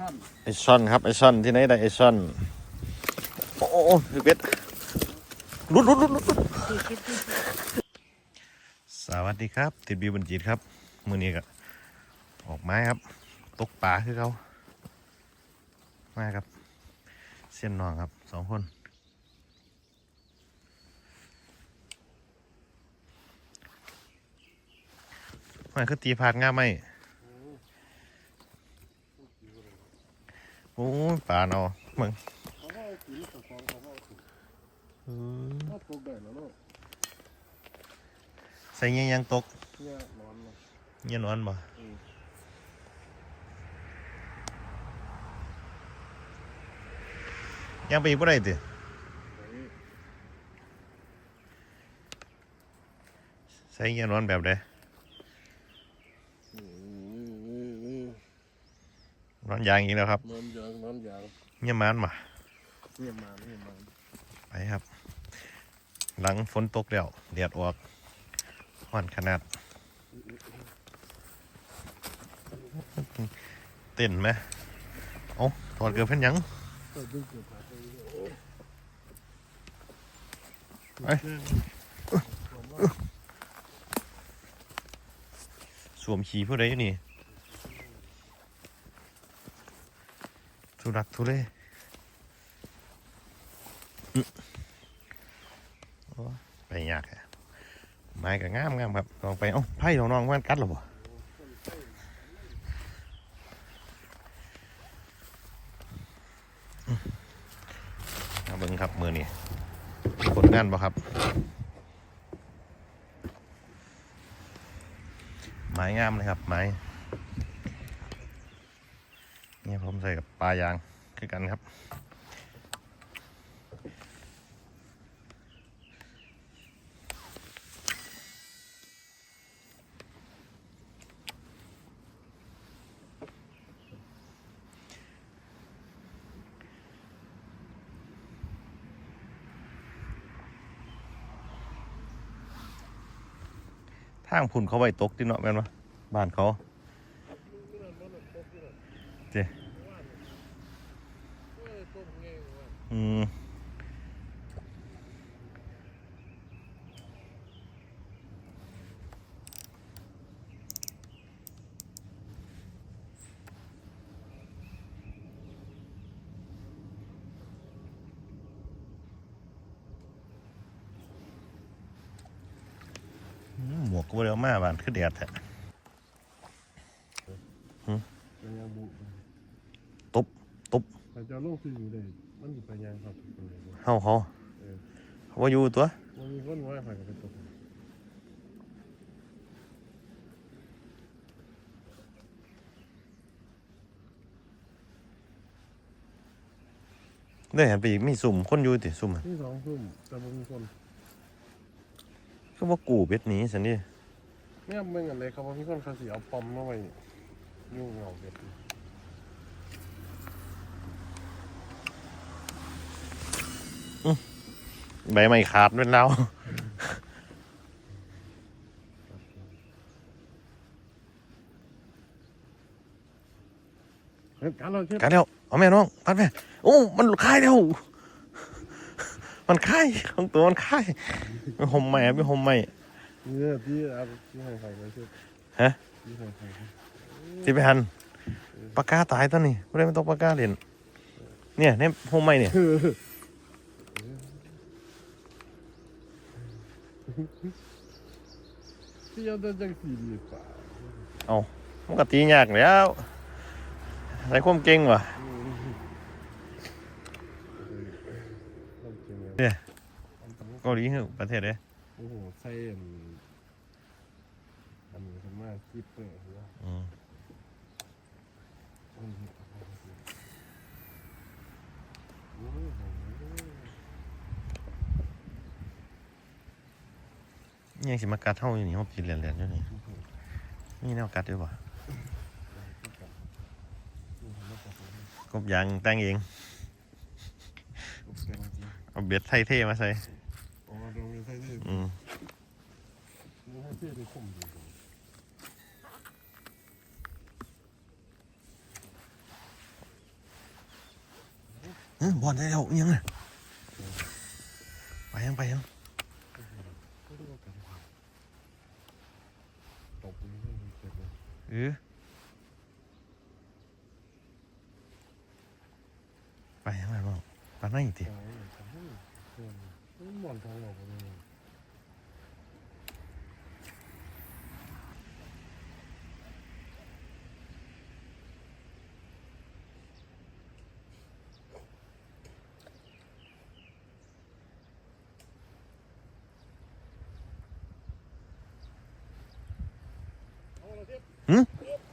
อไอซอนครับไอซอนที่ไหนได้ไอซอนโอ้โหพี่เป็ดรุดรุดรุดรุดสวัสดีครับ ติดบิวบันจีดครับ มือนี้ก็ออกไม้ครับ ตกปลาคือเขามาครับ เสียนนองครับสองคนมันคือตีพาดง่ามไหม โอ้ยปลาเนาะมึงเขาก็เอาสีกับฟองเขาก็เอาสีอืมถ้าตกได้แล้วเนาะใส่เงี้ยยังตกเนี่ยนอนเนาะเงี้ยนอนบ่อืมยังไปอีกบ่ได้ติไอ้ใส่เงี้ยนอนแบบใดอืมอืมอืมนอนยางอีกแล้วครับ นอนยางนอนยางเงี้ยมันมาเนี่ยมาเนี่ยมาไปครับ หลังฝนตกแล้วแดดออกห้อนขนาด เต้นไหมเอ้าถอดเกือบเพิ่นหยังเปิดดูเกือบขาดเลยโอ้เอ้ยสวมขี่ผู้ใดอยู่นี่ รักทุเลไปยากแฮะไม้ก็งามงามครับลองไปเอ้าไพ่ของน้องมันกัดหรอบ่มาเบิ่งครับมือนี่ผลงานบ่ครับ ไม้งามเลยครับไม้ นี่ผม ใส่กับปลายางคือกันครับ ทางพุ่นเขาไว้ตกที่เนาะแม่นวะบ้านเขา เจ้ ยต้มแง่ว่ะ อืมอืมหมว กก็บ่ได้เอามาบ้านคือแดดแท้เป็นยังบุตุ๊บตุ๊บแต่จะลงที่อยู่เลยมันอยู่ไปยังครับเป็นไงบ่เฮาเขาเออเขาว่าอยู่ตัวมันมีคนว่าใครก็ไปตกได้เห็นไปอีกมีสุ่มคนอยู่ติสุ่มอะที่สองทุ่มแต่มันมีคน ก็ว่ากูเบ็ดหนี้สันนี่ เนี่ยเมื่อไงเลยเขาบอกมีคนเขาสีเอาปอมมาไว้ยุ่งเหงาเบ็ดใบไม้ขาดเป็นแล้วเฮ้ยการเราเช็ดกันแล้วเอาแม่น้องพัดแม่โอ้มันคายแล้วมันคายของตัวมันคายไม่หอมใหม่ไม่หอมใหม่ เนี่ยที่เอาที่ให้ใครไปเช็ดฮะที่ให้ใครไปที่ไปหันปากกาตายตัวนี้ไม่ได้ไม่ต้องปากกาเล่นเนี่ยเนี่ยหอมใหม่เนี่ยที่เอาแต่จังสีดีป่ามันก็ตียากแล้วใส่ความเก่งว่ะต้องเก่งเลยเนี่ยเกาหลีคือประเทศเด้โอ้โหใส่อันอันนี้ขึ้นมาคิปเปอร์หัวอืมอืมโอ้โหยังสิมากัดเท่าอยู่นี่เขากินเหรียญๆอยู่นี่นี่แนวกัดด้วยวะกบยางแต่งเอง เอาเบ็ดไทยเท่มาใส่อ๋อตรง 응. 응, 뭐 내려 오냐? 와양 봐요.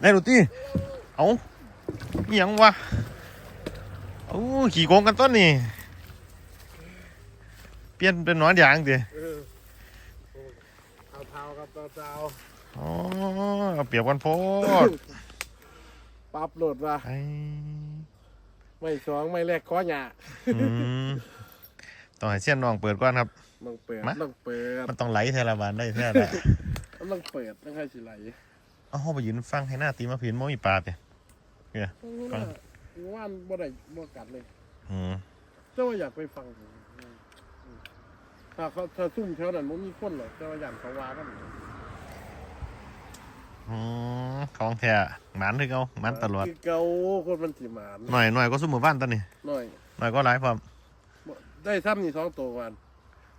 ได้ดูตีเอาอิหยังวะเอาขี่โกงกันต้นนี่ เปลี่ยนเป็นหนอนยางดิเออเอาเท้าครับเอาเท้าอ๋อเอาเปรียบกันโพดปั๊บโหลดว่ะไอ้ไม่สองไม่แรกข้อหยาอืมต้องให้เสี้ยนน้องเปิดก่อนครับ ต้องเปิดมา ต้องเปิดมันต้องไหลเทละบานได้แท้ละ ต้องเปิดต้องให้สิไหล เอาห้องไปยืนฟังให้หน้าตีมาผินมมีปลาเตะฟังว่านบ่ได้บ่กัดเลยอืมเจ้าว่าอยากไปฟังอืมอืมถ้าเขาถ้าซุ่มแถวนั้นมันมีคนหรอกเจ้าว่าอยากเขาว่ากันอืมของแท้หมันถึงเอาหมันตลอดคือเกาคนมันสิหมานหน่อยหน่อยก็สู้หมู่บ้านตอนนี้หน่อยหน่อยก็หลายความบ่ได้ซ้ำนี่สองตัววัน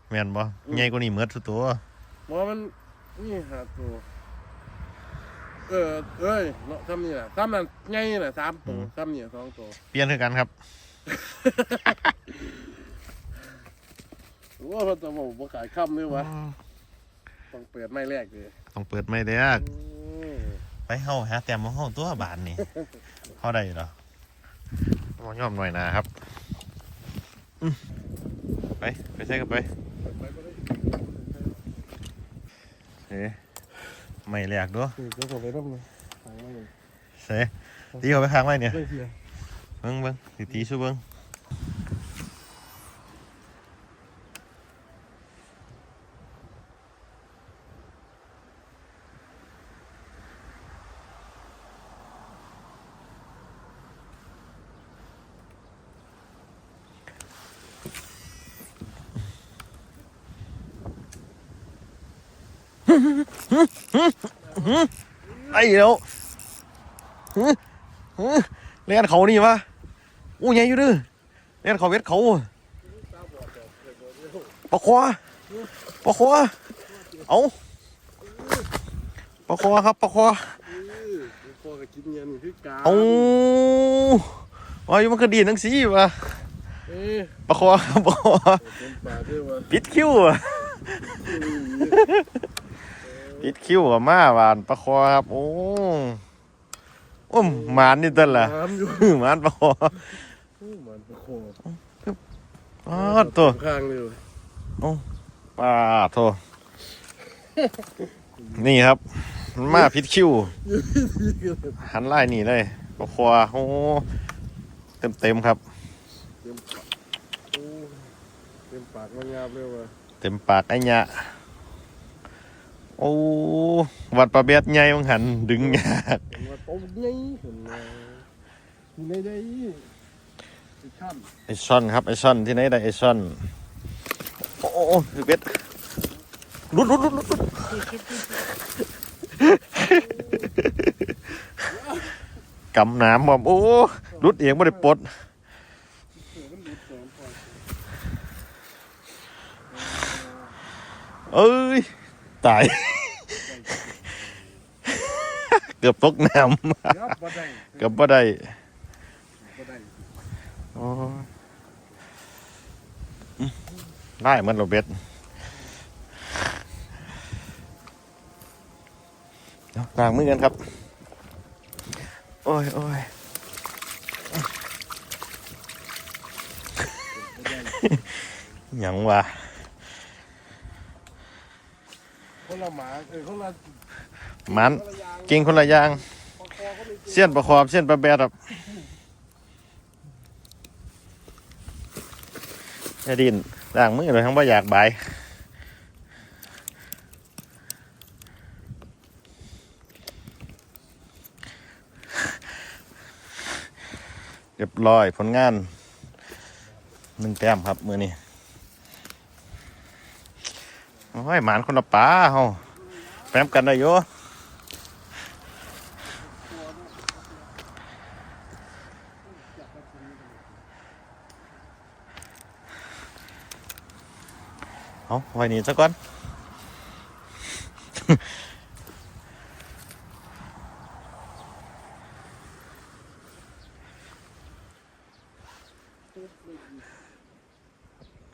แม่นบ่ใหญ่กว่านี้เหมือดสุดตัวหมอมันนี่หาตัว เออเอ้ยเนาะซ้ำนี่แหละซ้ำนั่นไงนี่แหละสามตัวซ้ำนี่สองตัวเปลี่ยนคือกันครับว่าเขาจะบอกบ่ขายค่ำเลยวะต้องเปิดไม้แรกเลยต้องเปิดไม่ได้อืมไปเฮาหาแต้มของเฮาตัวบานนี่เฮาได้เหรอมายอมหน่อยนะครับอืมไปไปใช้กันไปเปิดไปก็ได้เฮ้ ไม่แหลกด้วยคือจะส่งไปร่ำเลยขายมาเลยเสตีเขาไปข้างไว้เนี่ยไม่เสียเบิ้งเบิ้งสิตีสู้เบิ้ง ไอ้เดี๋ยวฮึฮึเล่นเขานี่วะอู้ใหญ่อยู่เด้อเล่นเขาเวทเขาปะควาปะควาเอาปะควาครับปะควาพอกับกินเงินนี่คือาเอาว่าอยู่มันก็ดีนังสีวะปะควาครับปะควาเป็นป่าด้วยวะปิดคิ้วอะ ปิดคิ้วอะมาหวานปะควาครับ โอ้โอ้มหมานนี่ตันล่ะน้ำอยู่หมานปะควาโอ้มันประโคอ๋อตัวข้างเลยป้าโทนี่ครับมันมาพิษคิ้วหันไล่หนีเลยปะควาโอ้เต็มเต็มๆครับ เต็มปากโอ้เต็มปากมันงามเลยวะเต็มปากไอ้ยะ โอ้วัดประเบียดใหญ่มังหันดึงยากเห็นว่าต้มใหญ่เห็นว่าอยู่ในได้ไอ้ช่อนไอช่อนครับไอช่อนที่ไหนได้ไอช่อนโอ้โอ้โอ้คือเบ็ดลุดลุดลุดลุดลุดกำน้ำบ่มโอ้ลุดเองไม่ได้ปลดเสือมันดูดแสงก่อนเอ้ย ตาย เกือบตกน้ยับบ่ได้ำ เกือบบ่ได้บ่ได้โอ้ยอืมได้เหมันโรเบ็ดเดี๋ยวล้างมือกันครับ โอ้ยโอ้ยบ่ได้หยังวะคนละหมาเออคนละ มันคนละอย่งเก่งคนละอย่าง เสี้ยนประคอบเสี้ยนประแบดครับยาดินล้างมือเลยทั้งบ่อยากบายเรียบร้อยผลงานหนึ่งแต้มครับ มือนี้โอ้ยหมานคนละปลาเฮาแปมกันได้โยอะ เอาไว้นี่ซะก่อน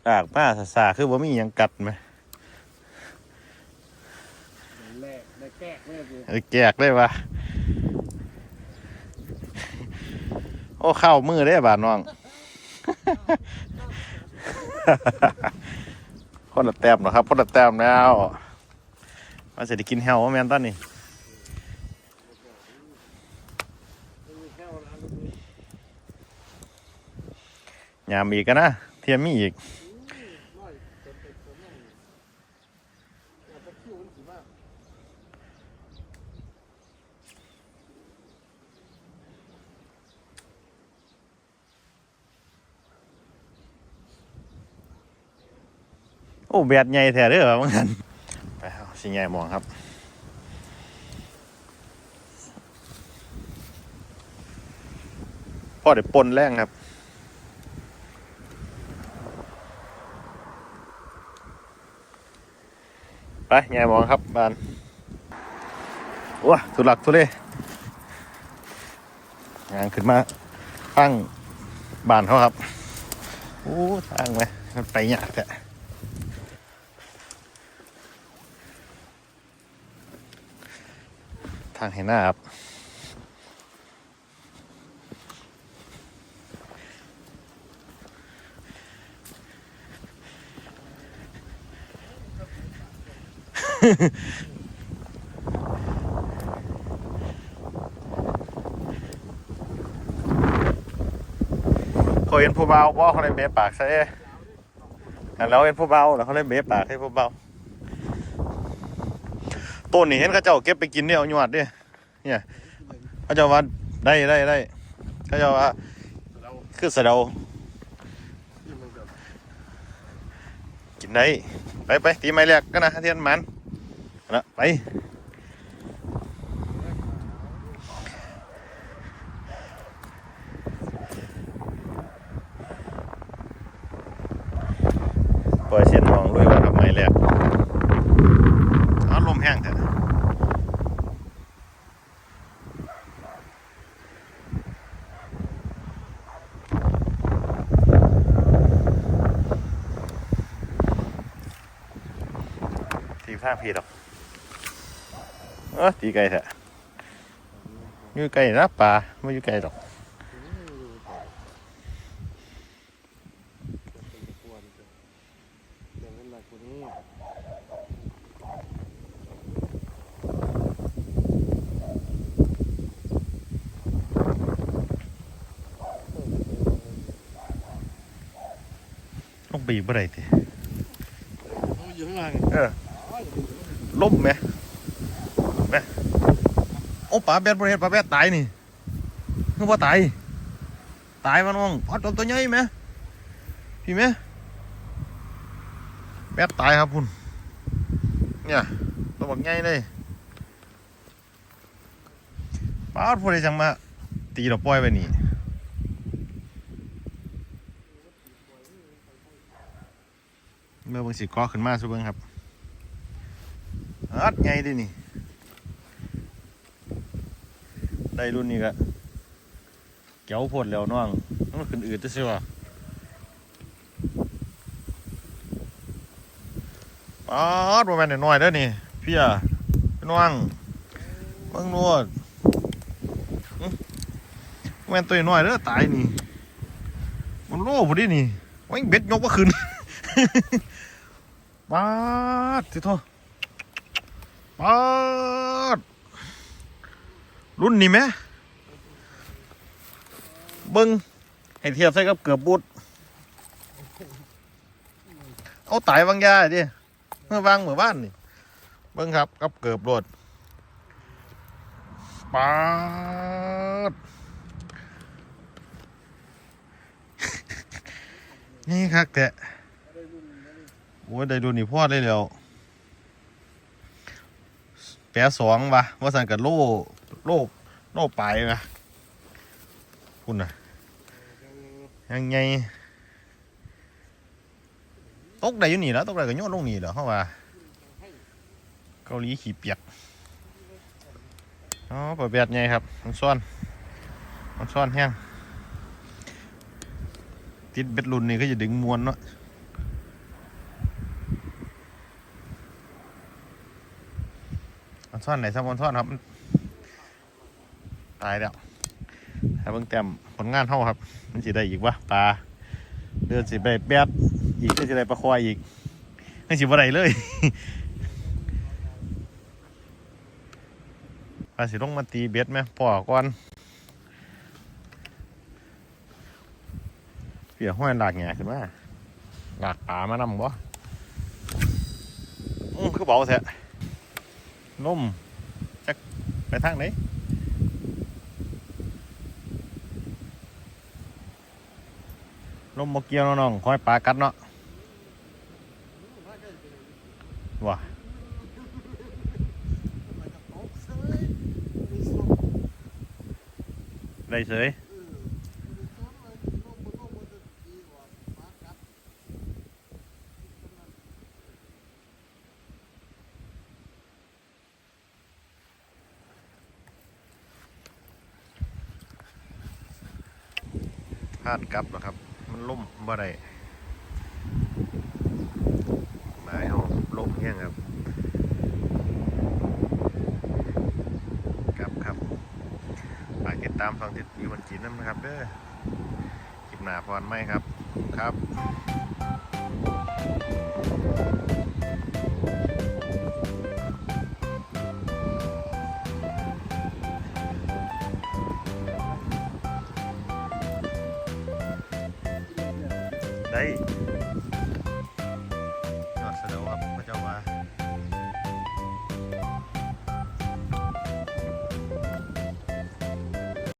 อากป้าสาสาคือว่ามีหยังกัดไหมแรกได้แก้แม่กูเออแกกเลยวะโอ้เข้ามือได้บาดน้อง คนละแต้มนะครับคนละแต้มแล้วมาเสร็จกินแฮวว่าแมนตอนนี้ยามอีกกันนะเทียมมีอีก น้อยเต็มเต็มผมนั่งอยากจะคิวมันสิมาก โอ้แบดใหญ่แท้เด้อว่างั้นไปเอาสิใหญ่มองครับพ่อเดี๋ยวปนแรงครับไปใหญ่มองครับบานว้าทุลักทุเลงานขึ้นมาตั้งบานเขาครับ โอ้ทางไหมมันไปยากแท้ ทางเห็นหน้าครับเขาเห็นผู้เบาว่าเขาเลยเบะปากใส่อันเราเห็นผู้เบาแล้วเขาเลยเบะปากให้ผู้เบา ต้นนี่เห็นเขาเจ้าเก็บไปกินเนี่ยเอาหยวดเนี่ยเนี่ยเขาเจ้าว่าได้ได้ได้เขาเจ้าว่าคือสะเดากินได้ ไปไปตีไม้แรกก็นะเทียนหมันนะไปล่อยเสียนมองด้วยว่าทำไมแรกเอาลมแห้งเถอะ ตีข้างพีดอกเออตีไก่เถอะอยู่ไก่นะปลาไม่อยู่ไก่ดอกกวนเดี๋ยวเล่นหนักต้องบีบอะไรที เขาอยู่ข้างล่าง เออ ล่มไหมไหมโอ้ปลาแบดบริเวณปลาแบดตายนี่นึกว่าตาย ตายมันน้องพัดตัวตัวใหญ่ไหมพี่ไหมแบดตายครับคุณเนี่ยตัวบักใหญ่เลยปลาพวกนี้จังมา ตีเราปล่อยไปนี่เมื่อบางสิกอขึ้นมาสุเบิงครับ อัดไงดินี่ ได้รุ่นนี้ก็เก๋วพดแล้วน้องมันขึ้นอืดจะสิวะปาดบ่แม่นน้อยๆเด้นี่พี่อะพี่น้องเบิ่งนวดแม่นตัวน้อยเด้อตายนี่ มันโล่พอดีนี่วิ่งเบ็ดยกบ่ขึ้นปาดสิโท ปาดรุ่นนี้ไหมเบิ้งให้เทียบใส่กับเกือบบูดเอาตายวางยาดิเมื่อวางเหมือนบ้านนี่ เบิ้งครับ กับเกือบโลดปาดนี่คักแกะโอ้ยได้ดูนี่พอดเลยแล้ว แปะสองวะว่าสั่นกับโล่โล่โล่ปลายวะคุณนะยังไงตกได้อยู่นี่แล้วตกได้ก็โยนลงนี่เหรอเขาว่าเกาหลีขี้เปียกอ๋อเปิดแบบไงครับมันซ่อนมันซ่อนแห้งติดเบ็ดรุนนี่ก็จะดึงมวนเนาะ อันซ่อนไหนซ้ำอันซ่อนครับตายแล้วถ้าเบิ่งแต้มผลงานเท่าครับ มันสิได้อีกวะปลาเดือนสิไปแป๊บอีกก็จะได้ปลาควายอีกไม่สิบ่ได้เลยปลาสิลงมาตีเบ็ดไหมพอก่อนเปียห้อยหลากแง่ขึ้นมาหลากป่ามานำบ่อือคือเบาแท้ ล่มจักไปทางไหนลมบ่เกียวน้องคอยปลากัดเนาะว่ะได้เสยาดกลับนะครับ มันล่มบ่ได้ไม้เอาล่มแห้งครับกลับครับฝากติดตามฟังติดวีวันจีนน้ำนะครับเด้อคลิปหนาพรไหมครับครับ